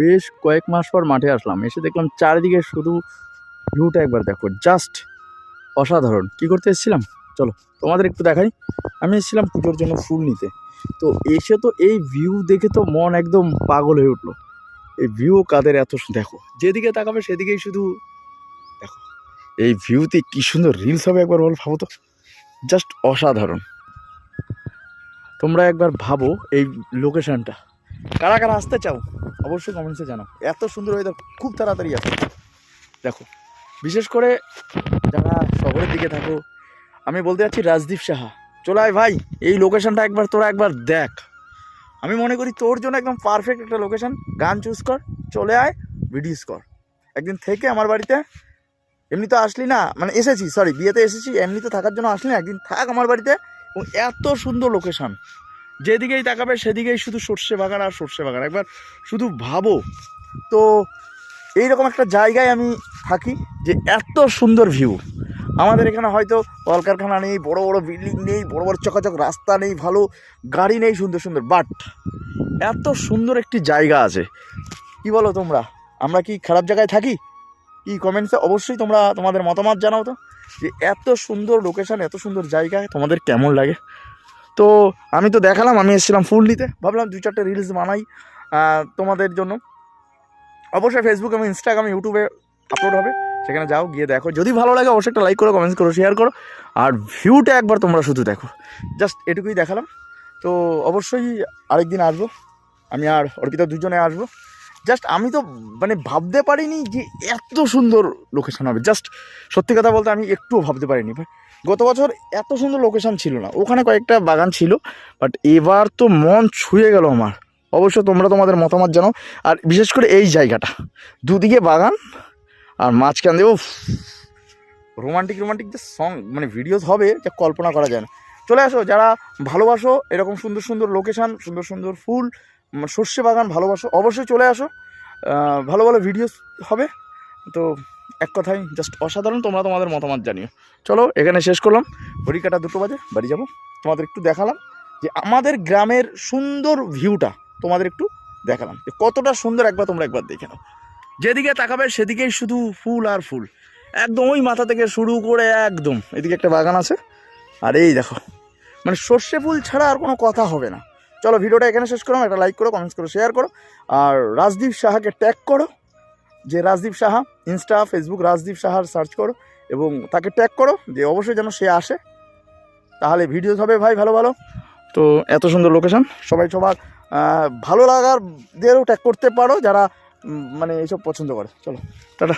বেশ কয়েক মাস পর মাঠে আসলাম। এসে দেখলাম চারিদিকে শুধু ভিউটা একবার দেখো জাস্ট অসাধারণ। কি করতে এসেছিলাম? চলো, তোমাদের একটু দেখাই। আমি এসেছিলাম পুজোর জন্য ফুল নিতে। তো এসে তো এই ভিউ দেখে তো মন একদম পাগল হয়ে উঠল। এই ভিউ কাদের এত দেখো, যেদিকে তাকাবে সেদিকেই শুধু দেখো। এই ভিউতে কি সুন্দর রিলস হবে একবার বল, ভাবো তো। জাস্ট অসাধারণ। তোমরা একবার ভাবো এই লোকেশনটা কারা কারা আসতে চাও, অবশ্যই কমেন্টসে জানাও। এত সুন্দর ওয়েদার খুব তাড়াতাড়ি আসে। দেখো, বিশেষ করে যারা শহরের দিকে থাকো, আমি বলতে যাচ্ছি রাজদীপ সাহা। চলে আয় ভাই, এই লোকেশনটা একবার তোরা একবার দেখ। আমি মনে করি তোর জন্য একদম পারফেক্ট একটা লোকেশন গান চুজ কর, চলে আয় ভিডিওস কর। একদিন থেকে আমার বাড়িতে, এমনি তো আসলি না মানে এসেছি সরি বিয়েতে এসেছি এমনি তো থাকার জন্য আসলি না, একদিন থাক আমার বাড়িতে। এবং এত সুন্দর লোকেশন যেদিকেই তাকাবে সেদিকেই শুধু সর্ষে বাগান আর সর্ষে বাগান। একবার শুধু ভাবো। তো এইরকম একটা জায়গায় আমি থাকি যে এত সুন্দর ভিউ আমাদের এখানে হয়তো কলকারখানা নেই, বড় বড় বিল্ডিং নেই, বড় বড় চকাচক রাস্তা নেই, ভালো গাড়ি নেই, সুন্দর সুন্দর। বাট এত সুন্দর একটি জায়গা আছে। কি বলো তোমরা? আমরা কি খারাপ জায়গায় থাকি? কি কমেন্টসে অবশ্যই তোমরা তোমাদের মতামত জানাও তো। যে এত সুন্দর লোকেশান এত সুন্দর জায়গায় তোমাদের কেমন লাগে? তো আমি তো দেখালাম, আমি এসেছিলাম ফুল নিতে ভাবলাম দু চারটে রিলস বানাই তোমাদের জন্য। অবশ্যই ফেসবুক এবং ইনস্টাগ্রাম ইউটিউবে আপলোড হবে। সেখানে যাও, গিয়ে দেখো। যদি ভালো লাগে, অবশ্যই একটা লাইক করো কমেন্টস করো শেয়ার করো। আর ভিউটা একবার তোমরা শুধু দেখো। জাস্ট এটুকুই দেখালাম। তো অবশ্যই আরেকদিন আসব। আমি আর অর্পিতা দুজনে আসব। জাস্ট আমি তো মানে ভাবতে পারিনি যে এত সুন্দর লোকেশন হবে। জাস্ট সত্যি কথা বলতে আমি একটুও ভাবতে পারিনি। গত বছর এত সুন্দর লোকেশন ছিল না। ওখানে কয়েকটা বাগান ছিল বাট এবার তো মন ছুঁয়ে গেল আমার। অবশ্য তোমরা তোমাদের মতামত জানাও আর বিশেষ করে এই জায়গাটা, দুদিকে বাগান আর মাঝখান দিয়েও রোমান্টিক রোমান্টিক যে সং মানে ভিডিওস হবে, যা কল্পনা করা যায় না। চলে আসো, যারা ভালোবাসো, এরকম সুন্দর সুন্দর লোকেশান সুন্দর সুন্দর ফুল সর্ষে বাগান ভালোবাসো, অবশ্যই চলে আসো। ভালো ভালো ভিডিওস হবে। তো এক কথাই জাস্ট অসাধারণ তোমরা তোমাদের মতামত জানিও। চলো, এখানে শেষ করলাম। ঘড়িকাটা দুটো বাজে, বাড়ি যাব। তোমাদের একটু দেখালাম যে আমাদের গ্রামের সুন্দর ভিউটা তোমাদের একটু দেখালাম। যে কতটা সুন্দর একবার তোমরা একবার দেখে নাও। যেদিকে তাকাবে সেদিকেই শুধু ফুল আর ফুল। একদম ওই মাথা থেকে শুরু করে একদম। এদিকে একটা বাগান আছে। আর এই দেখো মানে সর্ষে ফুল ছাড়া আর কোনো কথা হবে না। চলো ভিডিওটা এখানে শেষ করো, একটা লাইক করো কমেন্টস করো শেয়ার করো, আর রাজদীপ সাহাকে ট্যাগ করো, যে রাজদীপ সাহা ইনস্টা ফেসবুক রাজদীপ সাহার সার্চ করো, এবং তাকে ট্যাগ করো যে অবশ্যই যেন সে আসে। তাহলে ভিডিওস হবে ভাই ভালো ভালো। তো এত সুন্দর লোকেশন সবাই সবার ভালো লাগার দেরও ট্যাগ করতে পারো, যারা মানে এইসব পছন্দ করে। চলো, টাটা।